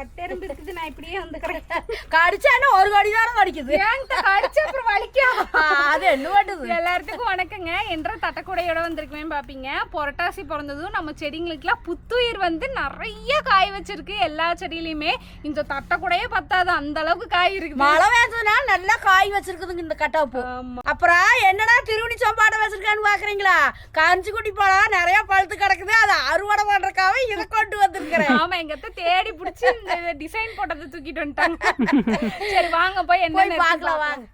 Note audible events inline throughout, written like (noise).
கட்டெரும்பு இருக்குது நான் இப்படியே வந்துக்கிறேன். கடிச்சானா ஒரு கடி தானே கடிக்குது ஏன்ட்ட கடிச்சு அப்புறம் வலிக்கும் அது என்ன பண்ணுது? எல்லாத்துக்கும் வணக்கங்க. என்ற தட்டக்கூடையோட வந்திருக்கேன் பாப்பீங்க. புரட்டாசி பிறந்ததும் நம்ம செடிங்களுக்குலாம் புத்துயிர் வந்து நிறைய காய் வச்சிருக்கு. எல்லா செடியிலயுமே இந்த தட்டக்கூடையே பத்தாது. அந்த அளவுக்கு காய் இருக்குது. மழை வேஞ்சதுனால நல்லா காய் வச்சிருக்குதுங்க இந்த கட்டப்பு. அப்புறம் என்னடா திருவணி சம்பாடை வச்சிருக்கான்னு பாக்குறீங்களா? காஞ்சி குடி பழம் நிறைய பழுத்து கிடக்குது. அதை அறுவடை பண்றதுக்காக இதை கொண்டு வந்திருக்கிறேன். ஆமா எங்க தேடி புடிச்சு டிசைன் போட்டதை தூக்கிட்டு வந்துட்டாங்க. சரி வாங்க போய் என்ன பார்க்கலாம். வாங்க.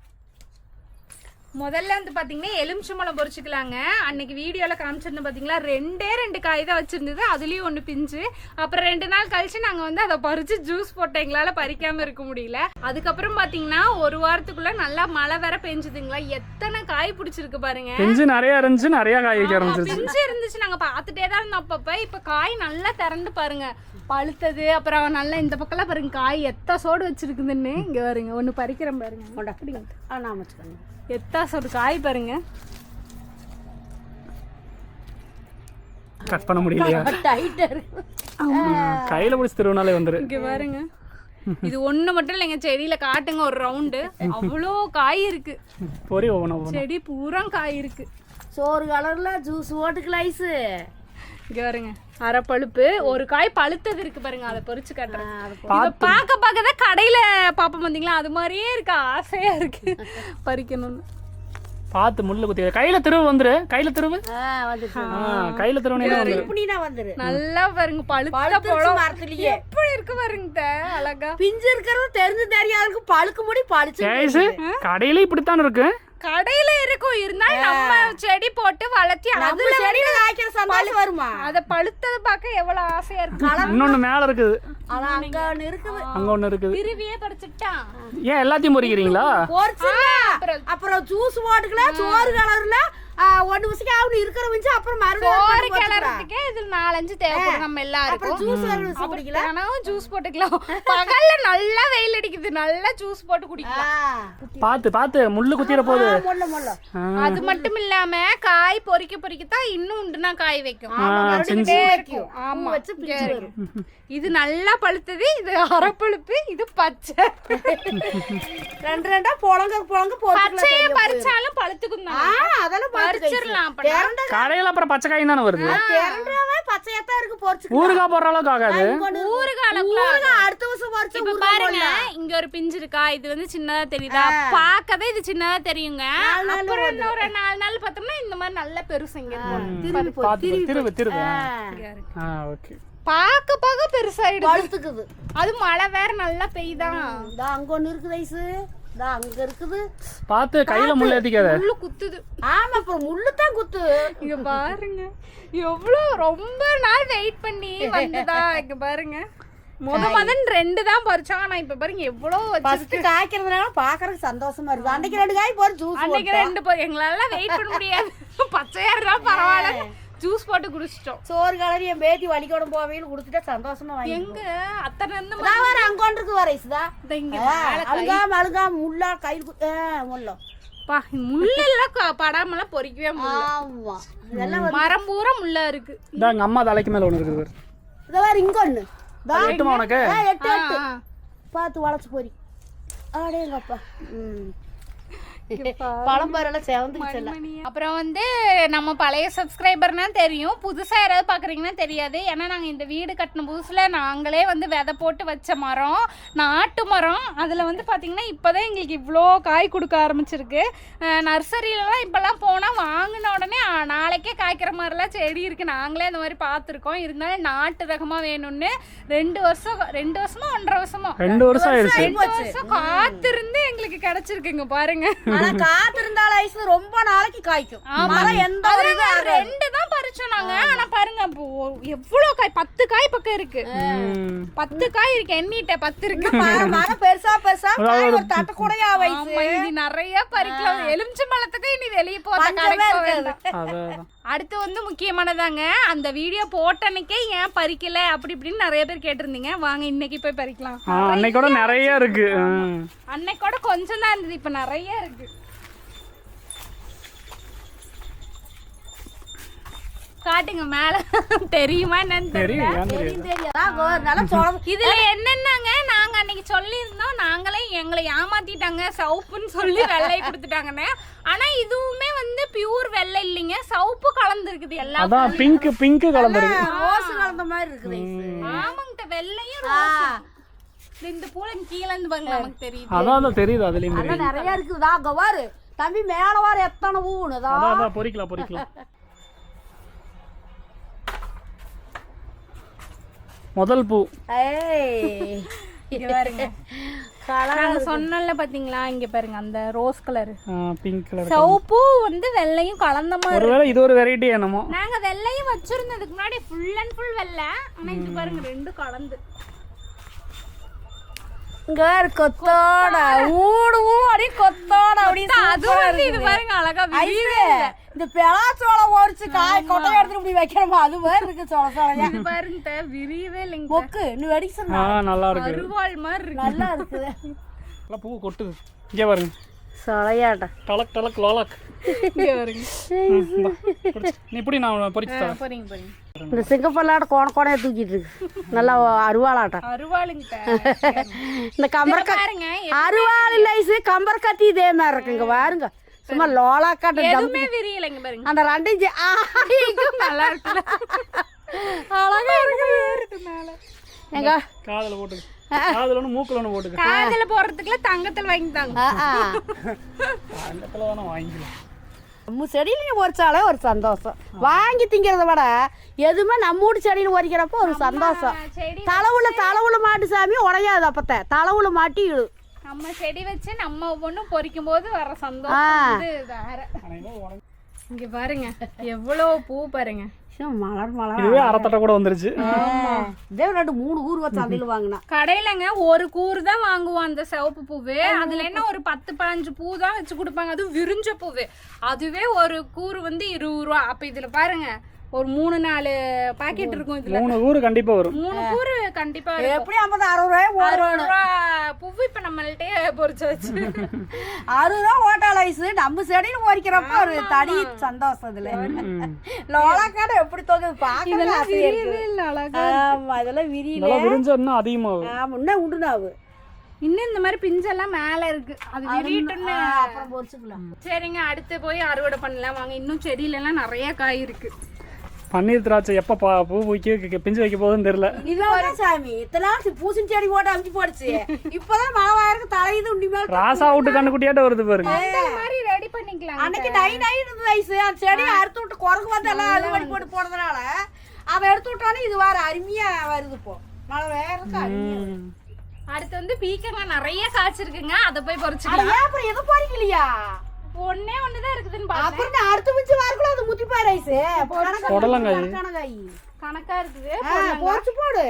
முதல்ல வந்து பாத்தீங்கன்னா எலுமிச்சம்பழம் பொரிச்சுக்கலாங்க. அன்னைக்கு வீடியோல காமிச்சிருந்தோம் பாத்தீங்களா? ரெண்டே ரெண்டு காய் தான் வச்சிருந்தது. அதுலயும் ஒண்ணு பிஞ்சு. அப்புறம் ரெண்டு நாள் கழிச்சு நாங்க வந்து அதை பறிச்சு ஜூஸ் போட்டோம் எங்களால பறிக்காம இருக்க முடியல. அதுக்கப்புறம் பாத்தீங்கன்னா ஒரு வாரத்துக்குள்ள நல்லா மழை வேற பெஞ்சுதுங்களா? எத்தனை காய் பிடிச்சிருக்கு பாருங்க. பிஞ்சு நிறைய இருந்துச்சு நிறைய காய் வைக்க ஆமா, ஆரம்பிச்சிருச்சு. பிஞ்சு இருந்துச்சு. நாங்க பார்த்துட்டே தான் இருந்தோம் அப்பப்ப. இப்ப காய் நல்லா திறந்து பாருங்க. பழுத்தது அப்புறம் நல்லா இந்த பக்கம்லாம் பாருங்க காய். எத்த சோடு வச்சிருக்குதுன்னு. இங்க பாருங்க ஒண்ணு பறிக்கிறேன் பாருங்க. ஆ நான் வச்சுக்கோங்க எத்தா சோடு காய் பாருங்க. கட் பண்ண முடியலையா? கையில பிடிச்சி திருவனாலே வந்துரு. இங்க பாருங்க. இது ஒண்ணு மட்டும் இல்லைங்க செடியில காட்டுங்க ஒரு ரவுண்டு அவ்வளோ காய் இருக்கு. பொறி செடி பூரா காய் இருக்கு. சோறு கலர்ல ஜூஸ் ஓட்டுக்கல ஐஸு இங்க பாருங்க. அரை பழுப்பு ஒரு காய் பழுத்தது இருக்கு பாருங்க அதை பொரிச்சு காட்டுறேன். பார்க்க பார்க்க தான் கடையில பாப்போம் பாத்தீங்களா? அது மாதிரியே இருக்கு ஆசையா இருக்கு. பறிக்கணும்னு. பார்த்து முள்ளு குத்தி கையில திருவு வந்துரு. கையில திருவு? கையில திருவுனே வந்துரு. நல்லா பாருங்க பழுத்த பழம். மரத்துலயே. எப்படி இருக்கு பாருங்க அழகா. பிஞ்சு இருக்கிறது தெரிஞ்சு தெரியாததுக்கு பழுக்கு முடி பழுச்சு கடையில இப்படித்தான் இருக்கு. கடையில இருக்கும் இருந்தாலும் நம்ம செடி போட்டு வளர்த்தி அதுல செடியில காய்க்கிற சந்தோஷம் வருமா? அத பழுத்தது பார்க்க எவ்வளவு ஆசையா இருக்கு. இன்னொன்னு மேல இருக்குது. ஆனா அங்க ஒண்ணு இருக்குது. அங்க ஒண்ணு இருக்குது. திருவியே பறிச்சுட்டான் ஏன் எல்லாத்தையும் பொறிக்கிறீங்களா? அப்புறம் ஜூஸ் போட்டுக்கல சோறு கலர்ல விஷயம் அவனு இருக்கிற வச்சு அப்புறம் மறுபடியும். கிளறதுக்கே இதுல நாலஞ்சு தேவைப்படும் நம்ம அப்புறம் எல்லாருக்கும் ஜூஸ் வேற விஷயம் குடிக்கல தினமும் ஜூஸ் போட்டுக்கலாம். பகல்ல நல்லா வெயில் அடிக்குது. நல்லா ஜூஸ் போட்டு குடிக்கலாம். பார்த்து பார்த்து முள்ளு குத்திர ஆ, அது மட்டும் இல்லாம காய் பொறிக்க பொறிக்கத்தான் இன்னும் உண்டுனா காய் வைக்கும். ஆமா இது நல்லா பழுத்தது. இது அரப்பழுப்பு. இது பச்சை. ரெண்டு ரெண்டா புழங்க புழங்க பச்சையை பறிச்சாலும் பழுத்துக்கும் அதெல்லாம் பறிச்சிடலாம் கடையில அப்புறம் பச்சை காய் தானே வருது? பச்சையாத்தான் இருக்கு ஊறுகாய் போடுற அளவுக்கு ஆகாது. அடுத்த வருஷம் பொரிச்சு இப்ப பாருங்க இங்க ஒரு பிஞ்சு இருக்கா? இது வந்து சின்னதா தெரியுதா? பார்க்கவே இது சின்னதா தெரியுங்க. அப்புறம் இன்னொரு நாலு நாள் பார்த்தோம்னா இந்த மாதிரி நல்ல பெருசுங்க திருவு திருவு ஆ, ஓகே. பார்க்க பார்க்க பெருசாயிடுது. அது மழை வேற நல்லா பெய்தான் அங்க ஒண்ணு இருக்குது ஐசு. இந்த அங்க இருக்குது. பார்த்து கையில முள்ள ஏத்திக்காத முள்ளு குத்துது. ஆமா அப்புறம் முள்ளு தான் குத்து. இங்க பாருங்க. எவ்வளவு ரொம்ப நாள் வெயிட் பண்ணி வந்ததா. இங்க பாருங்க. முத மதன் ரெண்டு தான் பறிச்சோம் ஆனா இப்ப பாருங்க எவ்வளவு ஃபர்ஸ்ட் காய்க்கிறதுனால பாக்குறதுக்கு சந்தோஷமா இருக்கு அன்னைக்கு ரெண்டு காய் போற ஜூஸ் அன்னைக்கு ரெண்டு எங்களால வெயிட் பண்ண முடியாது. பச்சையா இருந்தா பரவாயில்ல. ஜூஸ் போட்டு குடிச்சிட்டோம். சோறு கலரி என் பேத்தி வலிக்கோட போவையில் கொடுத்துட்டா சந்தோஷமா வாங்கி எங்க? அத்தனை வர அங்க ஒன்று இருக்கு வர இங்க அழுகாம அழுகாம முள்ளா கையில் முள்ளம் பா முள்ளெல்லாம் படாமலாம் பொறிக்கவே முடியல. இதெல்லாம் மரம் பூரா முள்ளா இருக்கு. இதான் எங்க அம்மா தலைக்கு மேல ஒண்ணு இருக்குது பாரு. இதை வேற இங்க இதா, எட்டுமா உனக்கு? எட்டு எட்டு. பார்த்து வளைச்சு போறி. ஆடேங்கப்பா. ம். (laughs) பழம் பாரெல்லாம் செவந்துக்குச்சு எல்லாம். அப்புறம் வந்து நம்ம பழைய சப்ஸ்கிரைபர்னா தெரியும். புதுசா யாராவது பாக்குறீங்கன்னா தெரியாது. ஏன்னா நாங்க இந்த வீடு கட்டின புதுசுல நாங்களே வந்து விதை போட்டு வச்ச மரம் நாட்டு மரம். அதுல வந்து பாத்தீங்கன்னா இப்பதான் எங்களுக்கு இவ்வளோ காய் கொடுக்க ஆரம்பிச்சிருக்கு. நர்சரியிலலாம் இப்பெல்லாம் போனா வாங்கின உடனே நாளைக்கே காய்க்கிற மாதிரிலாம் செடி இருக்கு. நாங்களே அந்த மாதிரி பார்த்துருக்கோம் இருந்தாலும் நாட்டு ரகமா வேணும்னு ரெண்டு வருஷம் ரெண்டு வருஷமா ஒன்றரை வருஷமா? ரெண்டு வருஷம் ரெண்டு வருஷம் காத்திருந்து எங்களுக்கு கிடைச்சிருக்குங்க பாருங்க. ஆனா காத்து ஐஸ் ரொம்ப நாளைக்கு காய்க்கும். மரம் எந்த ஒரு இது அதான் ரெண்டு தான் பறிச்சோம் நாங்க. ஆனா பாருங்க எவ்வளவு காய்? பத்து காய் பக்கம் இருக்கு. பத்து காய் இருக்கு எண்ணிட்ட பத்து இருக்கு. மரம் மரம் பெருசா பெருசா காய் ஒரு தட்டு கூடயா வயசு நிறைய பறிக்கலாம். எலுமிச்சை பழத்துக்கு இனி வெளியே போற அடுத்து வந்து முக்கியமானதாங்க அந்த வீடியோ போட்டன்னைக்கே ஏன் பறிக்கல? அப்படி இப்படின்னு நிறைய பேர் கேட்டிருந்தீங்க. வாங்க இன்னைக்கு போய் பறிக்கலாம். ஆ, அன்னைக்கூட நிறைய இருக்கு. ம். அன்னைக்கூட கொஞ்சம் தான் இருந்தது. இப்ப நிறைய இருக்கு. காட்டுங்க மேல. தெரியுமா என்னன்னு தெரியல. இதுல என்னென்னங்க அன்னைக்கு சொல்லியிருந்தோம் நாங்களே எங்களை ஏமாத்திட்டாங்க சவுப்புன்னு சொல்லி வெள்ளை கொடுத்துட்டாங்கன்னு. ஆனா இதுவுமே வந்து பியூர் வெள்ளை இல்லைங்க. சவுப்பு கலந்துருக்குது எல்லாம் அதான் பிங்க் பிங்க் கலந்துருக்கு. ரோஸ் கலந்த மாதிரி இருக்குது. ஆமாங்கிட்ட வெள்ளையும் ஆ, ரோஸும். இந்த பூல கீழே இருந்து பாருங்க நமக்கு தெரியுது. அதான் தெரியுது அதுலயும் நிறைய இருக்குதா. அங்க பாரு. தம்பி மேல வாரு எத்தனை பூவுனுதா அதான் அதான் பொறிக்கலாம் பொறிக்கலாம். (laughs) முதல் பூ. ஏய் இங்க பாருங்க. நாங்க சொன்னல பாத்தீங்களா? இங்க பாருங்க அந்த ரோஸ் கலர் பிங்க் கலர் சவுப்பு வந்து. வெள்ளையும் கலந்த மாதிரி ஒருவேளை இது ஒரு வெரைட்டி என்னமோ. நாங்க வெள்ளையும் வச்சிருந்ததுக்கு முன்னாடி ஃபுல் அண்ட் ஃபுல் வெள்ளை. ஆனா இது பாருங்க ரெண்டும் கலந்து. இங்க பாரு கொத்தோட. ஊடு ஊடி கொத்தோட. அப்படி அது வந்து இது பாருங்க அழகா இந்த பெலாச்சோளம் ஒரிச்சு காய் கொட்டை எடுத்துட்டு இப்படி வைக்கிறோமா அது மாதிரி இருக்கு சோள சோளையா. இது பாருங்க விரியவே இல்லைங்க. மொக்கு இன்னும் வெடிக்க சொன்னா. நல்லா இருக்கு. அருவாள் மாதிரி இருக்கு. நல்லா இருக்குது நல்லா பூ கொட்டுது. இங்கே பாருங்க. சொலையாட்டம் டலக் டலக் லோலக். இங்க பாருங்க. நீ இப்படி நான் பொறிச்சு தரேன். போறீங்க போறீங்க. இந்த சிங்கப்பல்லாட்ட கோண கோணையா தூக்கிட்டு இருக்கு. நல்லா அருவாளாட்டம். இந்த கம்பர் பாருங்க அருவாள் லைஸு கம்பர் கத்தி இதே மாதிரி இருக்குங்க பாருங்க. சும்மா லோலாக்காட்ட எதுவுமே விரியலைங்க பாருங்க. அந்த இங்க நல்லா இருக்குல்ல. அழகா இருக்கு. மேல. எங்க காதில் போட்டுக்க. காதில் ஒன்று மூக்கில் ஒன்று போட்டுக்க. காதுல போறதுக்குள்ள தங்கத்துல வாங்கிட்டாங்க. அங்கத்தில் தானே வாங்கிக்கலாம். நம்ம செடியிலையும் ஒரிச்சாலே ஒரு சந்தோஷம். வாங்கி திங்கிறத விட எதுவுமே நம்ம வீட்டு செடியில் ஒரிக்கிறப்போ ஒரு சந்தோஷம். செடி தலவுல தலவுல மாட்டு சாமி உடையாது அப்பத்த. தலவுல மாட்டி இழு நம்ம செடி வச்சு நம்ம ஒவ்வொன்றும் பொறிக்கும் போது வர சந்தோஷம். வந்து வேற. இங்க பாருங்க எவ்வளவு பூ பாருங்க. மலர் மலர் இதுவே அரைத்தட்டை கூட வந்துருச்சு. இதே ரெண்டு மூணு ஊர் வச்சு சந்தையில் வாங்கினா. கடையிலங்க ஒரு கூறு தான் வாங்குவோம் அந்த சிவப்பு பூவு. அதுல என்ன ஒரு பத்து பதினஞ்சு பூ தான் வச்சு கொடுப்பாங்க. அதுவும் விரிஞ்ச பூவு. அதுவே ஒரு கூறு வந்து இருபது ரூபா. அப்ப இதுல பாருங்க ஒரு மூணு நாலு பாக்கெட் இருக்கும் இதுல. மூணு ஊர் கண்டிப்பாக வரும். மூணு கூறு கண்டிப்பா. எப்படி ஐம்பது அறுபது ரூபாய் அறுபது ஓடுறோம் ரூபா பூவு இப்ப நம்மள்ட்டே பொறிச்சு வச்சு. (laughs) அறுபது ரூபா ஓட்டால் ஐஸ் நம்ம செடியில் ஒரிக்கிறப்ப ஒரு தனி சந்தோஷம் இதுல. (laughs) லோலாக்காடு எப்படி இல்ல அழகா ஆமா இதெல்லாம் விரியல. இதெல்லாம் விரிஞ்சா இன்னும் அதிகமாகும். ஆமா இன்னும் உண்டுனாவு. இன்னும் இந்த மாதிரி பிஞ்செல்லாம் மேல இருக்கு. அது விரியட்டுன்னு. அப்புறம் பொரிச்சுக்கலாம் சரிங்க அடுத்து போய் அறுவடை பண்ணலாம். வாங்க இன்னும் செடியில எல்லாம் நிறைய காய் இருக்கு. பன்னீர் திராட்சை எப்போ பா பூ வைக்க பிஞ்சு வைக்க போகுதுன்னு தெரியல. இதுதான் சாமி இத்தனை பூசணி செடி போட்டு அமுச்சு போடுச்சு. இப்பதான் மழவாயிருக்கு தலையுது உண்டி மேல ராசா விட்டு கண்ணுக்குட்டியாட்ட வருது பாருங்க. இந்த மாதிரி ரெடி பண்ணிக்கலாம் அன்னைக்கு நை நை இருந்தது ஐஸ் அந்த செடியை அறுத்து விட்டு குரங்கு வந்து எல்லாம் அறுவடை போட்டு போனதுனால அதை எடுத்து விட்டானே இது வேற அருமையா வருது இப்போ. மழை வேற. அடுத்து வந்து பீக்கங்காய் நிறைய காய்ச்சிருக்குங்க. அதை போய் பறிச்சுக்கலாம். அப்புறம் எது போறீங்களையா ஒண்ணே ஒண்ணுதான் இருக்குதுன்னு பார்த்தேன் அப்புறம் நான் அடுத்து மிச்சு வரக்குள்ள அது முத்தி பாரு ஐஸ் புடலங்காய். கணக்காய். கணக்கா இருக்குது போச்சு போடு.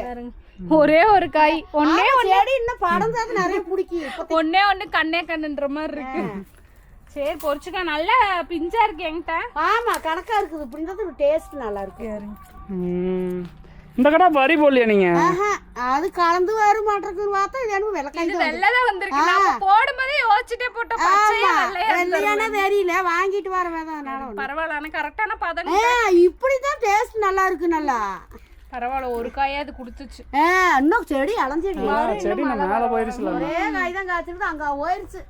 ஒரே ஒரு காய். ஒன்னே ஆமா, செடி இன்னும் படம் சேர்த்து நிறைய பிடிக்கும் ஒன்னே ஒண்ணு கண்ணே கண்ணுன்ற மாதிரி இருக்கு. சரி பொரிச்சுக்கா. நல்லா பிஞ்சா இருக்கு என்கிட்ட. ஆமா கணக்கா இருக்குது. இப்படின்றது டேஸ்ட் நல்லா இருக்கு. ம். இந்த கடை வரி போடலையா நீங்க? அது கலந்து வர மாட்டேங்குது பார்த்தா இது வெள்ளக்காய் இது வெள்ளதான் வந்திருக்கு. நம்ம போடும்போதே யோசிச்சுட்டே போட்டோம் பச்சையா வெள்ளையா வெள்ளையானே தெரியல வாங்கிட்டு வர ஒண்ணு. பரவாயில்ல. ஆனா கரெக்டான பதம் ஆ, இப்படிதான் டேஸ்ட் நல்லா இருக்கு நல்லா. பரவாயில்ல ஒரு காயாவது குடுத்துச்சு இன்னும் செடி அலைஞ்சிடு ஆ, செடி நான் மேலே போயிருச்சுல. ஒரே காய் தான் காய்ச்சிருக்குது அங்க போயிருச்சு.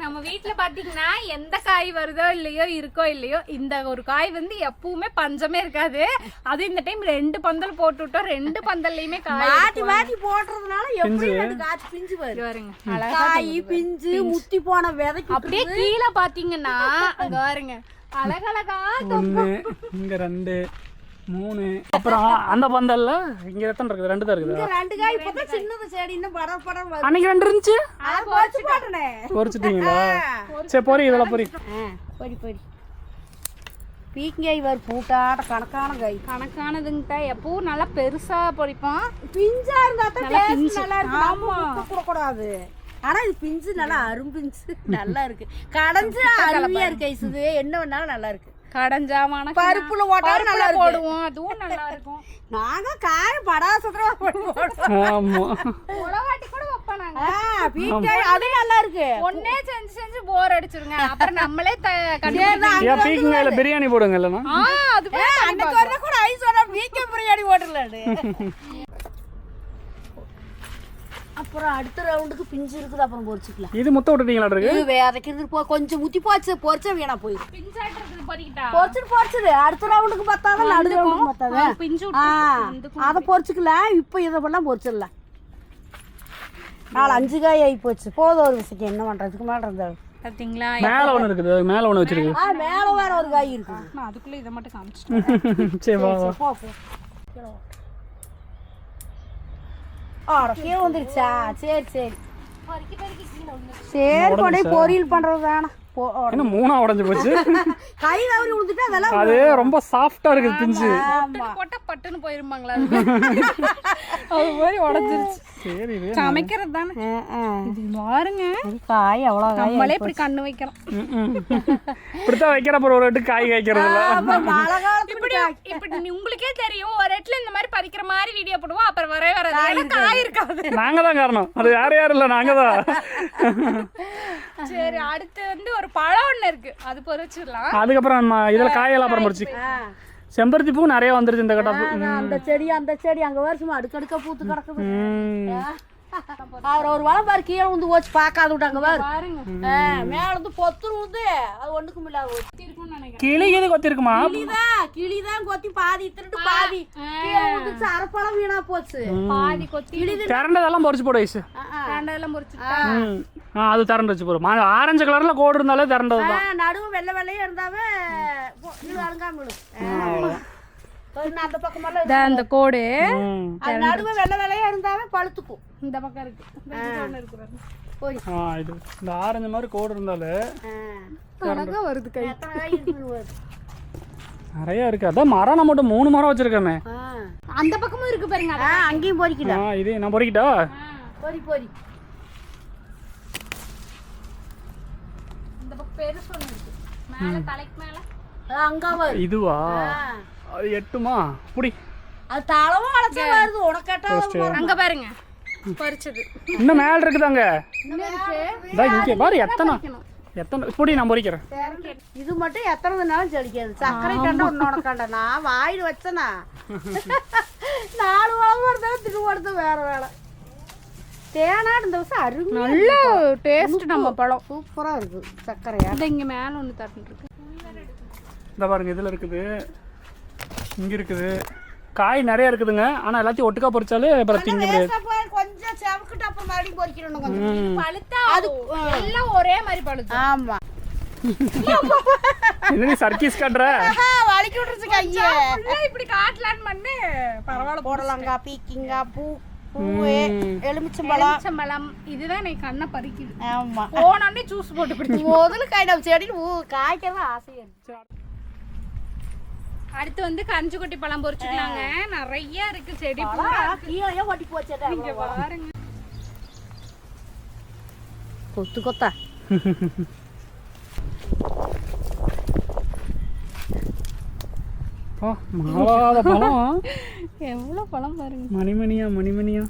நம்ம வீட்ல பாத்தீங்கன்னா எந்த காய் வருதோ இல்லையோ இருக்கோ இல்லையோ இந்த ஒரு காய் வந்து எப்பவுமே பஞ்சமே இருக்காது. அது இந்த டைம் ரெண்டு பந்தல் போட்டு விட்டோம். ரெண்டு பந்தல்லையுமே காய் மாட்டி போடுறதுனால எப்படி ரெண்டு காய்ச்சி பிஞ்சு அழகா காய் பிஞ்சு முத்தி போன விதைக்கு அப்படியே கீழே பாத்தீங்கன்னா அங்க பாருங்க. அழகழகா இங்கே ரெண்டு மூணு. அப்புறம் அந்த பந்தல்ல இங்கே எத்தனை இருக்குது? ரெண்டு தான் இருக்குது. ரெண்டு காய் இப்பதான் சின்னது செடி. இன்னும் படம் படம் அன்னைக்கு ரெண்டு இருந்துச்சு? அதை பொரிச்சு போட்டனே. பொறிச்சிட்டீங்களா? சரி பொறி இதெல்லாம் பொறி. பொரி பொரி பீக்கங்காய் வரும் பூட்டாட கணக்கான காய். கணக்கானதுங்கிட்ட எப்பவும் நல்லா பெருசா பொரிப்போம் பிஞ்சா இருந்தா தான் டேஸ்ட் நல்லா இருக்கு. ஆமா. கூட கூடாது ஆனா இது பிஞ்சு நல்லா அரும்பிஞ்சு (laughs) நல்லா இருக்கு. கடைஞ்சு அருமையா இருக்கு ஐஸ். இது என்ன வேணாலும் நல்லா இருக்கு. கடைஞ்சாமான பருப்புல போட்டாலும் நல்லா போடுவோம் அதுவும் நல்லா இருக்கும். நாங்க காய் படாசத்துல போடுவோம் ஆமாம் உலவாட்டி கூட வைப்போம் நாங்க. அது நல்லா இருக்கு. ஒன்னே செஞ்சு செஞ்சு போர் அடிச்சிருங்க. அப்புறம் நம்மளே ஏன் பீக்கங்காயில பிரியாணி போடுங்க இல்லைன்னா ஆ அது அன்னைக்கு கூட ஐஸ் வேணா பீக்க பிரியாணி போட்டுலாடு (laughs) அப்புறம் அடுத்த ரவுண்டுக்கு பிஞ்சு இருக்குது அப்புறம் பொரிச்சுக்கலாம் இது முத்த விட்டுட்டீங்களா இருக்கு இது விதைக்கிறது போ கொஞ்சம் முத்தி போச்சு பொரிச்சா வீணா பொறிக்கிட்டா? பொரிச்சுட்டு பொரிச்சுது அடுத்த ரவுண்டுக்கு பார்த்தாதான் நடு ரவுண்டுக்கு பார்த்தாத பிஞ்சு அதை பொரிச்சுக்கலாம் இப்போ இதை பண்ணலாம் பொரிச்சிடலாம் நாலு அஞ்சு காய் ஆகி போச்சு. போதும் ஒரு விஷயம் என்ன பண்ணுறதுக்கு மேலே இருந்தாலும் பார்த்தீங்களா மேலே ஒன்று இருக்குது. மேலே ஒன்று வச்சிருக்கு. ஆ மேலே வேற ஒரு காய் இருக்குது. நான் அதுக்குள்ள இதை மட்டும் காமிச்சிட்டேன். (laughs) சரி வா வா. போ போ. கீழே வந்துருச்சா? சரி சரி. சரி கொண்டே பொரியல் பண்றது தானே போ என்ன மூணா உடஞ்சு போச்சு? (laughs) கை தவறி விழுந்துட்டு அதெல்லாம் அது ரொம்ப சாஃப்டா இருக்குது பிஞ்சு. போட்டா பட்டுன்னு போயிருப்பாங்களா (laughs) அது? மாதிரி உடஞ்சிருச்சு. சரி சமைக்கிறது தானே. இது பாருங்க. காய் அவ்வளோ காய் நம்மளே இப்படி கண்ணு வைக்கிறோம். இப்படித்தான் வைக்கிற அப்புறம் ஒரு வாட்டி காய் காய்க்கிறது இப்படி இப்படி நீ- உங்களுக்கே தெரியும் ஒரு இடத்துல இந்த மாதிரி பறிக்கிற மாதிரி வீடியோ போடுவோம் அப்புறம் வரவே வராது. காய் இருக்காது. நாங்க தான் காரணம். அது வேற யாரும் இல்ல நாங்க தான் சரி அடுத்து வந்து ஒரு பழம் ஒண்ணு இருக்கு. அது பொறிச்சிடலாம். அதுக்கப்புறம் நம்ம இதுல காயெல்லாம் அப்புறம் முடிச்சு. செம்பருத்தி பூ நிறைய வந்துருச்சு இந்த கட்டா அதான் அந்த செடி அந்த செடி அங்க வருஷமா அடுக்கடுக்க பூத்து கிடக்குது. அவர் ஒரு வளம் பாரு கீழே வந்து போச்சு பார்க்காத விட்டாங்க பாரு. மேல இருந்து பொத்து விழுந்து அது ஒண்ணுக்கும் இல்லாத கிளி இது கொத்திருக்குமா? கிளிதான் கிளிதான் கொத்தி பாதி திருட்டு பாதி. கீழே அரைப்பழம் வீணா போச்சு. பாதி கொத்தி. திரண்டதெல்லாம் பொறிச்சு போடு ஐஸ் ஆ, ஆ. ரெண்டெல்லாம் பொறிச்சுட்டா ம். ஆ அது திரண்டு வச்சு போடும் மா- ஆரஞ்சு கலர்ல கோடு இருந்தாலே திரண்டது தான் நடுவு வெள்ளை வெள்ளையா இருந்தாவே அழுங்காம அந்த பக்கமெல்லாம். அந்த கோடு. அது நடுவு வெள்ளை வெள்ளையா இருந்தாவே பழுத்துக்கும். இந்த பக்கம் இருக்கு. இந்த இது இந்த ஆரஞ்சு மாதிரி கோடு இருந்தாலே. அழகா வருது கை. நிறைய இருக்கு. அதான் மரம் நம்ம மட்டும் மூணு மரம் வச்சிருக்கோமே. அந்த பக்கமும் இருக்கு பாருங்க அங்கேயும் பொறிக்கிட்டா? இது நான் பொறிக்கிட்டா? பொறி பொறி. இந்த பக்கம் பெருசு ஒண்ணு இருக்கு. மேல தலைக்கு மேல. அது அங்க வரும். இதுவா. அது எட்டுமா? புடி. அது தளவும் வளர்ச்சா வருது. உனக்கேட்டா அங்க பாருங்க. பறிச்சது. இன்னும் மேல இருக்குதாங்க இங்கே பாரு எத்தனை? எத்தனை? புடி நான் பொறிக்கிறேன். இது மட்டும் எத்தனை நாளும் செடிக்காது சர்க்கரை கண்ட ஒன்று உனக்காண்ட. நான் வாயில் வச்சேனா? நாலு வாரம் இருந்தாலும் திருவடுத்து வேற வேலை தேனாடு இந்த வருஷம் அருமையா நல்ல டேஸ்ட் நம்ம பழம். சூப்பரா இருக்கு சர்க்கரையா. இங்க மேல ஒண்ணு தட்டு இருக்கு. இந்த பாருங்க இதுல இருக்குது. இங்க இருக்குது காய் நிறைய இருக்குதுங்க. ஆனா எல்லாத்தையும் ஒட்டுக்கா பொறிச்சாலே அப்புறம் திங்க முடியாது கொஞ்சம் செவக்கிட்டு அப்புறம் மறுபடியும் பொறிக்கணும் கொஞ்சம். பழுத்தா அது எல்லாம் ஒரே மாதிரி பழுத்து. ஆமா. இது நீ சர்க்கீஸ் காட்டுற? வலிக்கி விட்டுருச்சு கையே இப்படி காட்டலான்னு பண்ணு. பரவாயில்ல புடலங்காய் பீக்கிங்காய் பூ பூவு எலுமிச்சம்பழம். இதுதான் எனக்கு கண்ணை பறிக்குது. ஆமா. போனோடனே ஜூஸ் போட்டு குடி முதல்ல காய் நம்ம செடியில் காய்க்கிறது ஆசையா இருக்கு. அடுத்து வந்து கஞ்சிக்குட்டி பழம் பொரிச்சுக்கலாங்க நிறைய இருக்கு செடி கீழே ஒட்டி போச்சே இங்க பாருங்க. கொத்து கொத்தா. மாவாத பழம். எவ்வளவு பழம் பாருங்க. மணிமணியா மணிமணியா.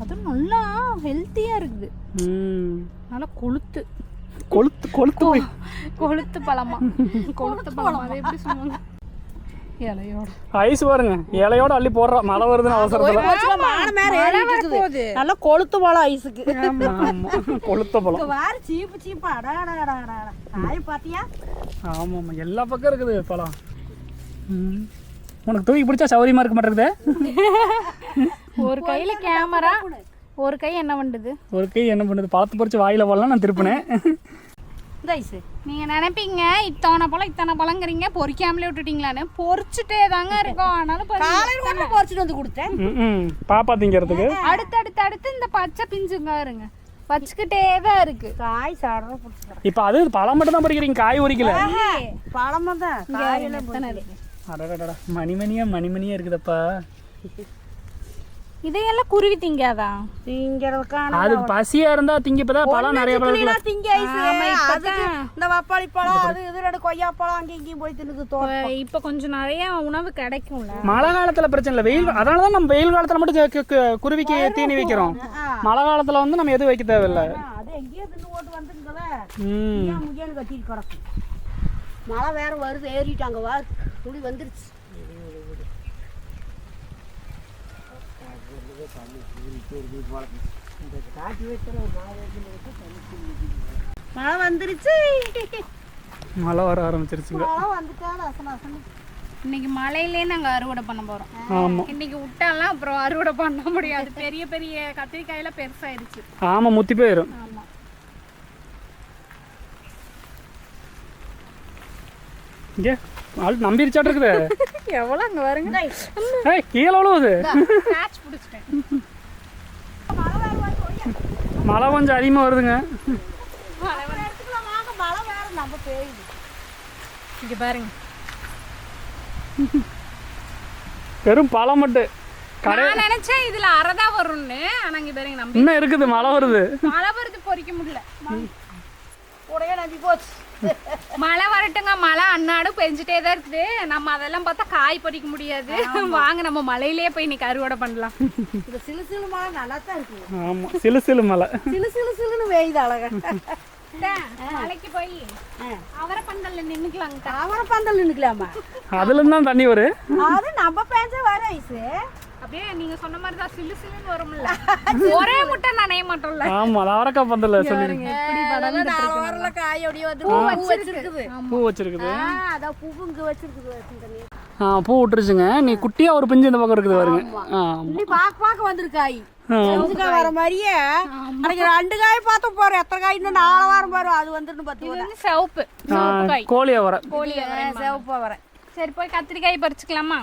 அதுவும் நல்லா ஹெல்த்தியா இருக்குது. ம். நல்லா கொளுத்து கொளுத்து கொளுத்து போய். கொளுத்து பழமா. (laughs) கொளுத்து பழம் அது எப்படி சொல்லுவாங்க? இலையோட. ஐஸ் பாருங்க இலையோட அள்ளி போடுறா மழை வருதுன்னு அவசரத்துல. மேல ஏறிட்டு நல்லா கொளுத்து பழம் ஐஸுக்கு. கொளுத்த பழம். இங்க வாரு சீப்பு சீப்பு. அடா அடா அடா அடா அடா. காய் பாத்தியா? ஆமா ஆமா. எல்லா பக்கம் இருக்குது பழம். ம். உனக்கு தூக்கி பிடிச்சா சௌரியமா இருக்க மாட்டேங்குது ஒரு கையில கேமரா ஒரு கை என்ன பண்ணுது? ஒரு கை என்ன பண்ணுது? பழத்தை பறிச்சு வாயில போடலாம் நான் திருப்பினேன். இந்த ஐஸு நீங்க நினைப்பீங்க இத்தனை பழம் இத்தனை பழங்கிறீங்க பொரிக்காமலே விட்டுட்டீங்களான்னு. பொரிச்சுட்டே தாங்க இருக்கோம். ஆனாலும் பாருங்க. காலையில் கொண்டு பொறிச்சிட்டு வந்து கொடுத்தேன். பாப்பா திங்கிறதுக்கு? அடுத்து அடுத்து அடுத்து இந்த பச்சை பிஞ்சுங்க இருங்க வச்சுக்கிட்டே தான் இருக்கு. காய் சாடுற பிடிச்சிக்கிறேன். இப்போ அது பழம் மட்டும் தான் பறிக்கிறீங்க? காய் உரிக்கல? பழமா தான். காயெல்லாம் மணிமணியா மணிமணியா இருக்குதப்பா. இதையெல்லாம் குருவி திங்காதா? திங்கிறதுக்கான அது பசியா இருந்தா திங்கப்பதான் பழம் நிறைய பழம் திங்க இந்த பப்பாளி பழம் அது இது ரெண்டு கொய்யா பழம் அங்கேயும் இங்கேயும் போய் தின்னுது தோட்டம். இப்ப- இப்ப கொஞ்சம் நிறைய உணவு கிடைக்கும்ல. மழை காலத்துல பிரச்சனை இல்லை. வெயில் அதனால தான் நம்ம வெயில் காலத்துல மட்டும் குருவிக்கு தீனி வைக்கிறோம். மழை காலத்துல வந்து நம்ம எதுவும் வைக்க தேவையில்ல. அது எங்கேயோ தின்னு போட்டு வந்துருக்கல ம். முக்கியம் கட்டிட்டு கிடக்கும். மழை வேற வருது ஏறிட்டாங்க வா துளி வந்துருச்சு. மழை வந்துருச்சு. மழை வர ஆரம்பிச்சிருச்சுங்க. மழை வந்துட்டா அசன அசன. இன்னைக்கு மழையிலே நாங்க அறுவடை பண்ண போறோம். இன்னைக்கு விட்டாலாம் அப்புறம் அறுவடை பண்ண முடியாது. பெரிய பெரிய கத்திரிக்காயில பெருசாயிருச்சு ஆமாம் முத்தி போயிடும் ஆமா. இங்கே? ஆள் நம்பிருச்சாட்டு இருக்குது. எவ்வளவு அங்க வருங்க? ஏய் கீழே உழுவுது மழை கொஞ்சம் அதிகமாக வருதுங்க இடத்துக்குள்ள வாங்க மழை வேற நம்ம பெய்யுது இங்க பாருங்க. வெறும் பழம் மட்டும் நான் நினைச்சேன் இதுல அறதா வரும்னு ஆனா இங்க பாருங்க நம்பி இன்னும் இருக்குது மழை வருது. மழை வருது பொறிக்க முடியல. உடைய நம்பி போச்சு. மழை வரட்டுங்க மழை அன்னாடும் பெஞ்சிட்டே தான் இருக்குது. நம்ம அதெல்லாம் பார்த்தா காய் பறிக்க முடியாது. வாங்க நம்ம மழையிலேயே போய் இன்னைக்கு அறுவடை பண்ணலாம். சிலு சிலு மழை நல்லா தான் இருக்குது ஆமாம் சிலு சிலு மழை. சிலு சிலு சிலுன்னு வேயுது அழகா. மலைக்கு போய். அவரை பந்தல்ல நின்னுக்கலாங்க தாமரை பந்தல் நின்னுக்கலாமா? அதுலேருந்து தான் தண்ணி வரும். அது நம்ம பேஞ்ச வர வயசு அப்படியே நீங்க சொன்ன மாதிரி தான் சிலு சிலுன்னு வரும்ல. (laughs) ஒரே முட்டை நனைய மாட்டோம்ல ஆமாம் அது அவரக்காய் பந்தல சொல்லி எப்படி நான் வரல காய் அப்படியே வந்து பூ வச்சிருக்குது. பூ வச்சிருக்குது. அதான் பூ இங்க வச்சிருக்குது இந்த நீ. ஆ பூ விட்டுருச்சுங்க. நீ குட்டியாக ஒரு பிஞ்சு இந்த பக்கம் இருக்குது பாருங்க. இப்படி பாக்க பாக்க வந்திருக்காய். செஞ்சுக்காய் வர மாதிரியே. அன்னைக்கு ரெண்டு காய் பார்த்தோம் போறோம் எத்தனை காய்? இன்னும் நாலு வாரம் வரும் அது வந்துட்டு பத்து இது வந்து சிவப்பு. ஆ, சிவப்பு காய். கோழி அவரை கோழி அவரை சிவப்பா வரேன் சரி போய் கத்திரிக்காய் பறிச்சுக்கலாமா?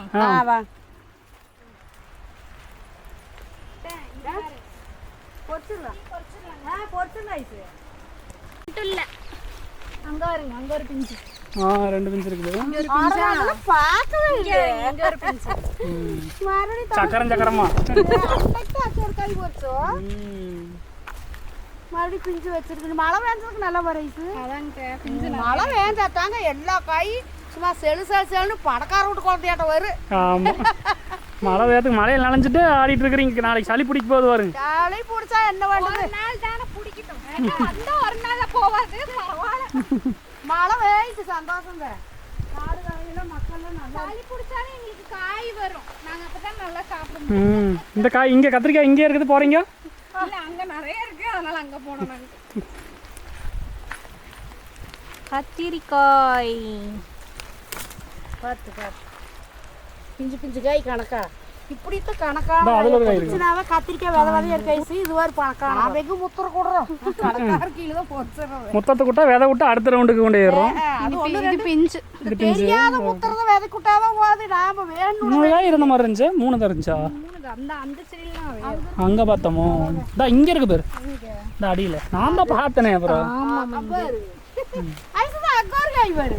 ஆ ஆ பொரிச்சிடலாம் ஐசு. மட்டும் இல்ல. அங்க வருங்க அங்க ஒரு பிஞ்சு. ஆ ரெண்டு பிஞ்சு இருக்குது. பார்க்கவே இங்க ஒரு பிஞ்சு. சக்கரம் சக்கரமா? ஒரு காய் பொரிச்சோம் ம். மறுபடியும் பிஞ்சு வச்சிருக்கு மழை வேஞ்சதுக்கு நல்லா வர ஐசு. அதாங்க பிஞ்சு மழை வேஞ்சாத்தாங்க எல்லா காய் சும்மா செழு செழு செழுன்னு பணக்கார வீட்டு குழந்தையாட்டம் வரும் ஆமா. மழை வேத்துக்கு மழையில் நனைஞ்சிட்டு ஆடிட்டு இருக்கிறீங்க. நாளைக்கு சளி பிடிக்க போகுது பாருங்க. காலை பிடிச்சா என்ன பண்ணுது? ஒரு நாள் தானே பிடிக்கட்டும். அந்த ஒரு நாள்ல போவாது. பரவாயில்ல. மழை வேய்ச்சு சந்தோஷம் தான். சளி இந்த காய் இங்கே கத்திரிக்காய் இங்கே இருக்குது போகிறீங்க இல்ல அங்க நிறைய இருக்கு. அதனால அங்க போனோம் கத்திரிக்காய். பார்த்து பார்த்து. பிஞ்சு பிஞ்சு காய் கணக்கா. இப்படித்தான் கணக்கா இந்தா, அதுல ஒரு காய் இருக்கு. பிடிச்சினாவே கத்திரிக்காய் வித விதையா இருக்காய்ச்சி இது மாதிரி பணக்கா நான் வெகு முத்திர கூடுறோம். கணக்கார கீழே தான் பொறிச்சிடுறோம் முத்தத்தை விட்டா விதை விட்டு அடுத்த ரவுண்டுக்கு கொண்டு ஏறுறோம் அது பிஞ்சு. தெரியாத முத்திரத விதை குட்டாதான் போகுது. நாம வேணும் மூணு இருந்த மாதிரி இருந்துச்சு. மூணு தான் இருந்துச்சா? அந்த அந்த செடியெல்லாம் அங்கே பார்த்தோமோ? இதா இங்கே இருக்கு பேர். இந்த அடியில். நான் தான் பார்த்தனே அப்புறம். ஐசுதான் அங்க ஒரு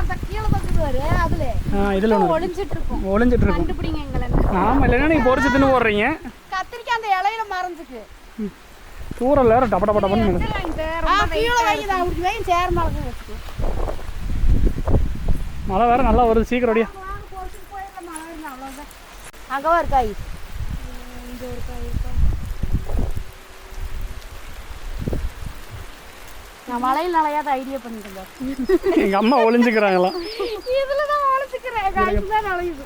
அந்த கீழே அதுல ஆ இதில் ஒன்று ஒளிஞ்சிட்டு இருக்கும் ஒளிஞ்சிட்டு இருக்கும் கண்டுபிடிங்க எங்களை ஆமாம் இல்லைன்னா நீங்கள் பொறிச்சு தின்னு போடுறீங்க கத்திரிக்காய் அந்த இலையில மறைஞ்சுக்கு தூரல் வேறு சேர் மலக்கு வச்சுக்கோ மழை வேறு நல்லா வருது சீக்கிரம் அடியா அங்க ஒரு காய் நான் மலையில் நிலையாத ஐடியா பண்ணிட்டேன் எங்கள் அம்மா ஒளிஞ்சுக்கிறாங்களாம் இதுல தான் காய்க்கு தான் நுழையுது.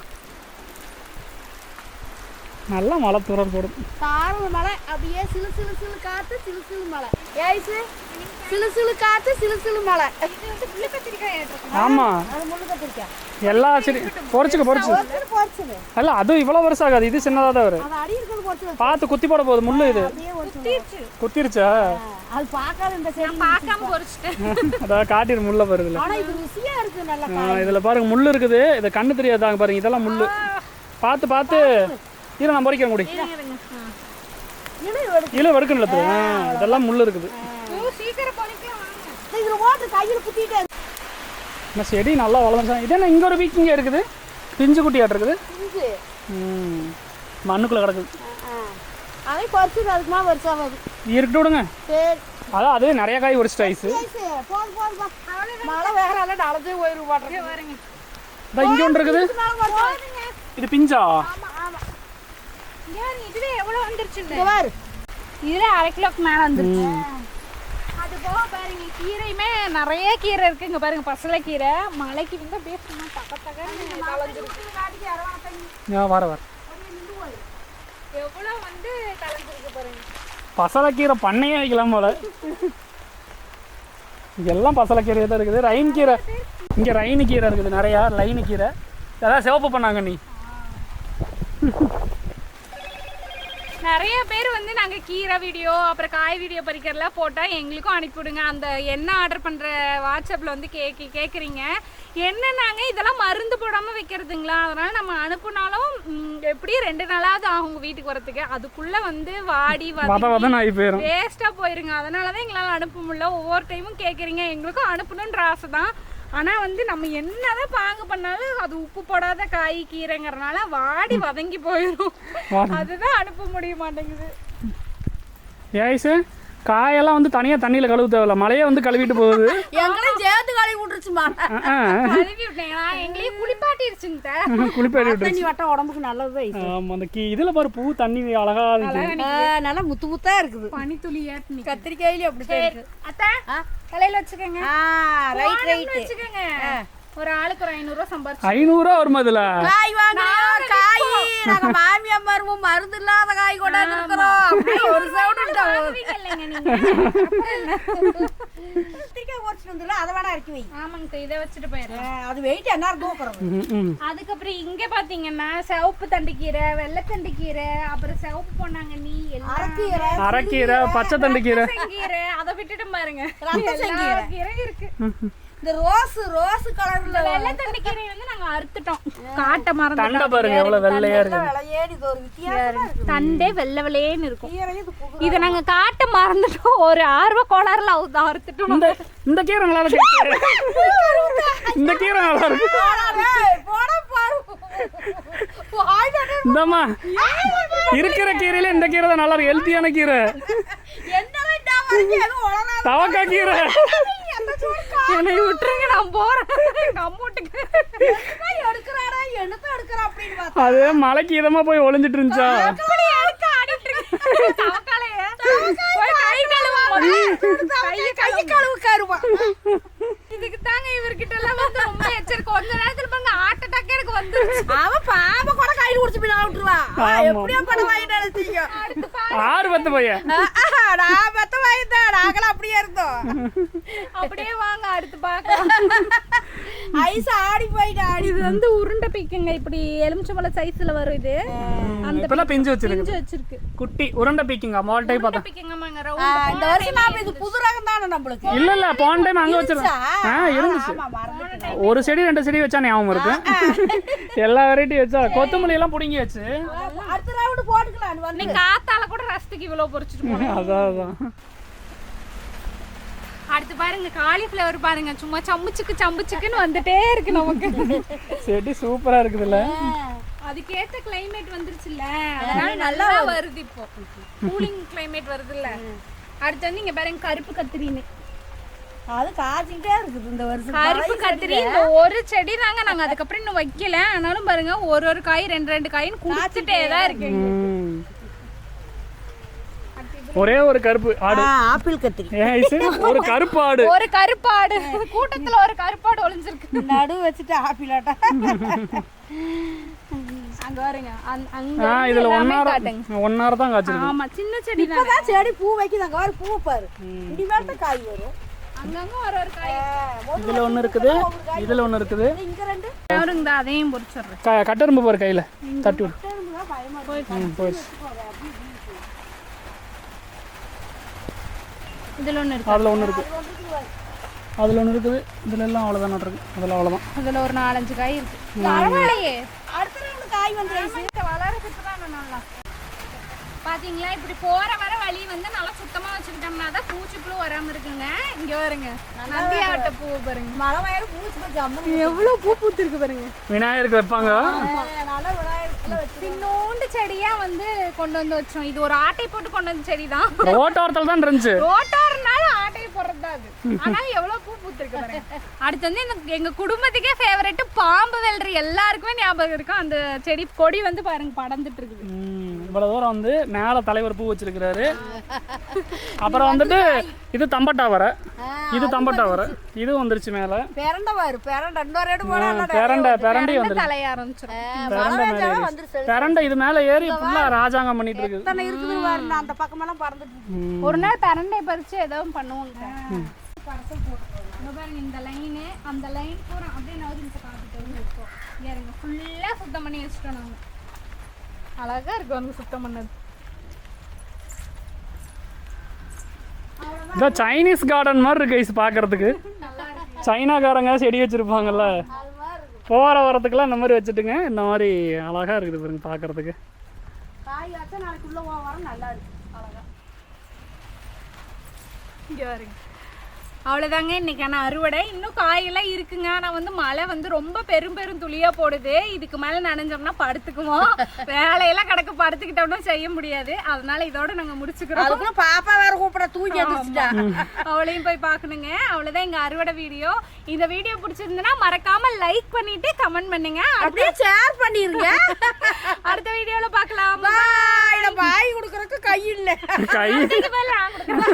நல்லா மழை தூரல் போடும். தாழ்வு மலை அப்படியே சிலு சிலு சிலு காத்து சிலு சிலு மலை. ஏய்ஸு சிலு சிலு காத்து சிலு சிலு முள்ளு கத்திரிக்காய் எல்லா செடி பொறிச்சுக்க பொறிச்சு. அல்ல அதுவும் இவ்வளோ வருஷம் ஆகாது. இது சின்னதாக தான் வரும். பார்த்து குத்தி போட போகுது முள்ளு இது. குத்திருச்சா. அது பார்க்காத இந்த செடி பார்க்காம பொறிச்சிட்டேன். அதான் காட்டிடு முள்ள வருதுல ஆனா இது ருசியா இருக்கு நல்லா ஆ, இதுல பாருங்க முள்ளு இருக்குது. இது கண்ணு தெரியாதாங்க பாருங்க இதெல்லாம் முள்ளு. பார்த்து பார்த்து. இதை நான் பொறிக்கிறேன் வெடுக்கணும்ல திரு. ஆ. இதெல்லாம் முள்ளு இருக்குது. இந்த செடி நல்லா வளர்ந்துச்சா இது என்ன இங்கே ஒரு வீக் இங்கே இருக்குது? பிஞ்சு குட்டியாட்டு இருக்குது? மண்ணுக்குள்ளே கிடக்குது. அதை பறிச்சு அதுக்கு மேலே வருஷம் ஆகுது இருக்கட்டும் விடுங்க. சரி. அதான் அது நிறைய காய் ஒரு ஸ்டைஸு. மழை வேற அல்ல நடந்தே போயிரு இதான் இங்கே ஒன்று இருக்குது. இது பிஞ்சா? இதுவே எவ்வளவு பாரு. இதுல அரை கிலோக்கு மேல வந்துருச்சு. போக பாருங்க கீரையுமே நிறைய கீரை இருக்கு. இங்க பாருங்க பசலை கீரை மலைக்கு வந்து அப்படியே சும்மா தக்க வர வர. எவ்வளோ வந்து கலந்துருக்கு பாருங்க. பசலைக்கீரை பண்ணையே வைக்கலாம் போல. இங்கெல்லாம் பசலைக்கீரை தான் இருக்குது. ரைன் கீரை. இங்கே ரைனு கீரை இருக்குது நிறையா லைனு கீரை. அதான் சிவப்பு பண்ணாங்க நீ. நிறைய பேர் வந்து நாங்கள் கீரை வீடியோ அப்புறம் காய் வீடியோ பறிக்கிறதுலாம் போட்டால் எங்களுக்கும் அனுப்பிவிடுங்க அந்த என்ன ஆர்டர் பண்ணுற வாட்ஸ்அப்பில் வந்து கேக்கு கேட்குறீங்க என்ன நாங்கள் இதெல்லாம் மருந்து போடாமல் வைக்கிறதுங்களா? அதனால் நம்ம அனுப்புனாலும் எப்படியும் ரெண்டு நாளாவது ஆகும் உங்கள் வீட்டுக்கு வரத்துக்கு அதுக்குள்ளே வந்து வாடி வேஸ்ட்டாக போயிருங்க. அதனால தான் எங்களால் அனுப்ப முடியல. ஒவ்வொரு டைமும் கேட்குறீங்க எங்களுக்கும் அனுப்பணுன்ற ஆசை தான் ஆனால் வந்து நம்ம என்னதான் பாங்கு பண்ணாலும் அது உப்பு போடாத காய் கீரைங்கிறனால வாடி வதங்கி போயிடும் அதுதான் அனுப்ப முடிய மாட்டேங்குது. ஏய்ஸு காயெல்லாம் வந்து தனியாக தண்ணியில் கழுவு தேவையில்ல. மழையே வந்து கழுவிட்டு போகுது. எங்களையும் சேர்த்து கழுவி விட்டுருச்சுமா. கழுவி விட்டீங்களா எங்களையும் குளிப்பாட்டிருச்சுங்க குளிப்பாடி விட்டு தண்ணி வட்டம் உடம்புக்கு நல்லது ஆமாம் அந்த கீ இதில் பாரு பூ தண்ணி அழகா இருக்கு நல்லா முத்து முத்தா இருக்குது. பனித்துளி கத்திரிக்காயிலே அப்படி சரி அத்தா. தலையில வச்சுக்கோங்க. ஆ ரைட் ரைட் வச்சுக்கோங்க. ஒரு ஆளுக்கு ஒரு ஐநூறுரூவா சம்பாரிச்சு. ஐநூறுரூவா வருமா இதில் காய் வாங்கினோம் காய். நாங்க மாமியார் மருமம் மருந்து இல்லாத காய் கொண்டாந்து இருக்கிறோம் ஒரு சவுண்ட் வாங்குவீங்க இல்லைங்க நீங்க. கத்திரிக்காய் உடச்சிட்டு வந்துல அதை வேணா இறக்கி வை. ஆமாங்க இதை வச்சுட்டு போயிடுறேன் ஆ, அது வெயிட் என்ன தூக்குறது ம் ம். அதுக்கப்புறம் இங்க பாத்தீங்கன்னா சிவப்பு தண்டுக்கீரை வெள்ளைத்தண்டுக்கீரை அப்புறம் சிவப்பு பொன்னாங்கண்ணி எல்லாம் அரைக்கீரை அரைக்கீரை பச்சை தண்டு கீரை கீரை அதை விட்டுட்டு பாருங்க. கீரை இருக்கு. இந்த ரோஸ் ரோஸ் கலர்ல வெள்ளைத்தண்டு கீரை வந்து நாங்க அறுத்துட்டோம். காட்ட மறந்து தண்டை பாருங்க எவ்வளோ வெள்ளையா இருக்கு விளையேடி இது ஒரு வித்தியாசமா இருக்கு தண்டே வெள்ளை வெள்ளையேன்னு இருக்கும். கீரையும் இது நாங்க காட்ட மறந்துட்டோம். ஒரு ஆர்வ கோளாறுல அறுத்துட்டோம் இந்த இந்த கீரை நல்லா இருக்கு. இந்த கீரை நல்லா இருக்கு. இந்தம்மா. இருக்கிற கீரையில இந்த கீரை தான் நல்லா இருக்கு. ஹெல்த்தியான கீரை என்ன வேண்டா வரைக்கும் எதுவும் உளறாத. தவக்கா கீரை என்னை விட்டுருங்க நான் போறேன். அம்மூட்டுக்கு காய் எடுக்கிறாரா என்னத்த எடுக்கிறா அப்படின்னு அது மலைக்கு இதமா போய் ஒளிஞ்சிட்டு இருந்துச்சா? இதுக்கு தாங்க இவர்கிட்ட எல்லாம் வந்து ரொம்ப எச்சரிக்கை. கொஞ்ச நேரத்துல பாருங்க ஹார்ட் அட்டாக் எனக்கு வந்துருச்சு. அவன் பாம்பை கூட கையில் குடிச்சு பின்னா விட்டுருவா. ஆமா. எப்படியோ படம் வாங்கிட்டு நினைச்சீங்க அடுத்து பாரு. ஆறு பத்து பையன் நான் பத்த வாங்கிட்டேன். நாங்களும் அப்படியே இருந்தோம். அப்படியே வாங்க அடுத்து பார்க்கலாம். ஐஸ் ஆடி போயிட்டு. ஆடி இது வந்து உருண்டை பீக்குங்க. இப்படி எலுமிச்சம்பழம் சைஸ்ல வரும் இது. அந்த இப்பெல்லாம் பிஞ்சு வச்சிருக்கு. பிஞ்சு வச்சிருக்கு. குட்டி உருண்டை பீக்கிங்க. மால் டைப் பார்த்தா. பீக்குங்கம்மாங்க. ஆ, இந்த வருஷம் நாம இது புது ரகம் தானே நம்மளுக்கு? இல்ல இல்ல போன டைம் அங்க வச்சிருந்தோம். இருந்துச்சா? ஆ இருந்துச்சு. ஆமா மறந்துட்டேன். ஒரு செடி ரெண்டு செடி வச்சா ஞாபகம் இருக்கு. எல்லா வெரைட்டி வச்சா. கொத்தமல்லி எல்லாம் பிடுங்கி வச்சு அடுத்த ரவுண்டு போட்டுக்கலாம் வந்து. நீ காத்தால கூட ரசத்துக்கு இவ்வளவு பொரிச்சிட்டு போனோம் (laughs) அதான் அதான். அடுத்து பாருங்க காலிஃப்ளவர் பாருங்க. சும்மா சம்முச்சுக்கு சம்புச்சுக்குன்னு வந்துட்டே இருக்கு நமக்கு. (laughs) செடி சூப்பரா இருக்குதுல்ல. அதுக்கேத்த கிளைமேட் வந்துருச்சுல்ல. அதனால நல்லா வருது இப்போ. கூலிங் கிளைமேட் வருதுல்ல. அடுத்து வந்து இங்க பாருங்க கருப்பு கத்திரின்னு. அது காய்ச்சிக்கிட்டே இருக்குது இந்த வருஷம். கருப்பு கத்திரி இந்த ஒரு செடி தாங்க நாங்க அதுக்கப்புறம் இன்னும் வைக்கல. ஆனாலும் பாருங்க ஒரு ஒரு காய் ரெண்டு ரெண்டு காயின்னு குடிச்சிட்டே தான் இருக்கு. ஒரே ஒரு கருப்பு ஆடு. ஆப்பிள் கத்திரி? ஒரு கருப்பு ஆடு. ஒரு கருப்பாடு கூட்டத்துல ஒரு கருப்பாடு ஒளிஞ்சிருக்கு. நடு வச்சுட்டு ஆப்பிள் ஆட்டா. அங்க பாருங்க அங்க- இதுல தான் காய்ச்சிருக்கு ஆமா சின்ன செடி தான். இப்பதான் செடி பூ வைக்குது அங்க வர பூ பாரு. இனிமேல் தான் காய் வரும். இதுல ஒண்ணு இருக்குது. இதுல ஒண்ணு இருக்குது. இங்க ரெண்டு. பாருங்க அதையும் பொரிச்சிடுறேன். க- கட்டெரும்பு பாரு கையில. தட்டி விடு. ம், போயிடுச்சு இதுல ஒண்ணு இருக்கு. அதுல ஒண்ணு இருக்கு அதுல ஒண்ணு இருக்குது. இதுல எல்லாம் அவ்வளவுதான் இருக்கு. அதுல அவ்வளவுதான். அதுல ஒரு நாலஞ்சு காய் இருக்கு. பரவாயில்லையே. அடுத்த காய் வந்துருச்சு வளர்றதுக்கு தான் நல்லா பாத்தீங்களா? இப்படி போற வர வழி வந்து நல்லா சுத்தமா வச்சுக்கிட்டோம்னா தான் பூச்சி புழு வராம இருக்குங்க. இங்க பாருங்க. நந்தியாவட்ட பூ பாருங்க. மழை வயறு பூச்சி போய் ஜம்மு எவ்வளவு பூ பூத்திருக்கு பாருங்க. விநாயகருக்கு வைப்பாங்க? சின்னோண்டு செடியா வந்து கொண்டு வந்து வச்சோம். இது ஒரு ஆட்டை போட்டு கொண்டு வந்த செடி தான் ரோட்டோரத்தில் தான் இருந்துச்சு. ரோட்டாருனால ஆட்டையை போடுறது அது. ஆனா எவ்வளவு பூ பூத்திருக்கு பாருங்க. அடுத்து வந்து இந்த எங்க குடும்பத்துக்கே ஃபேவரட் பாம்பு வெள்ளரி எல்லாருக்குமே ஞாபகம் இருக்கும். அந்த செடி கொடி வந்து பாருங்க படர்ந்துட்டு இருக்குது. இவ்வளவு தூரம் வந்து மேல தலைவர் பூ வச்சிருக்கிறாரு. அப்புறம் வந்துட்டு இது தம்பட்டா வர. ஆ, இது தம்பட்டா வர. இது வந்துருச்சு மேலே. பெரண்டை பாரு பெரண்டை பெரண்டை பெரண்டி வந்துருச்சு. தலைய ஆரம்பிச்சிடும் பெரண்டை இது மேலே ஏறி ஃபுல்லாக ராஜாங்கம் பண்ணிட்டு நான் அந்த பக்கமெல்லாம் பறந்துட்டு இருக்கு. ஒரு நாள் பரண்டை பறிச்சு ஏதோ பண்ணுவோங்க படத்தை இந்த லைனு அந்த லைன் பூரா அப்படியே நவதி இருக்கும். இங்க ஃபுல்லா சுத்தம் பண்ணி வச்சுட்டோம் நாங்க. அழகா இருக்கும் வந்து சுத்தம் பண்ணது. இந்த சைனீஸ் கார்டன் மாதிரி இருக்கு ஐஸ் பார்க்கறதுக்கு. சைனாக்காரங்க செடி வச்சிருப்பாங்கல்ல. போகிற வரத்துக்குலாம் இந்த மாதிரி வச்சுட்டுங்க. இந்த மாதிரி அழகா இருக்குது பாருங்க பார்க்கறதுக்கு. காய் வச்சா நாளைக்கு உள்ள வர நல்லா இருக்கு. அழகா. இங்க பாருங்க. அவ்வளோதாங்க இன்னைக்கான அறுவடை இன்னும் காயெல்லாம் இருக்குங்க. ஆனால் வந்து மழை வந்து ரொம்ப பெரும் பெரும் துளியா போடுது. இதுக்கு மேலே நனைஞ்சோம்னா படுத்துக்குவோம். (laughs) வேலையெல்லாம் கிடக்கு படுத்துக்கிட்டோம்னா செய்ய முடியாது. அதனால இதோட நாங்கள் முடிச்சுக்கிறோம். அதுக்குள்ள பாப்பா வேற கூப்பிட தூக்கி எடுத்துட்டா (laughs) அவளையும் போய் பார்க்கணுங்க. அவ்வளோதான் எங்கள் அறுவடை வீடியோ. இந்த வீடியோ பிடிச்சிருந்துன்னா மறக்காம லைக் பண்ணிட்டு கமெண்ட் பண்ணுங்க. அப்படியே ஷேர் பண்ணிருங்க. (laughs) அடுத்த வீடியோவில் பார்க்கலாம். பாய் பாய் கொடுக்கறதுக்கு கை இல்லை. கை நான் கொடுக்குறேன்.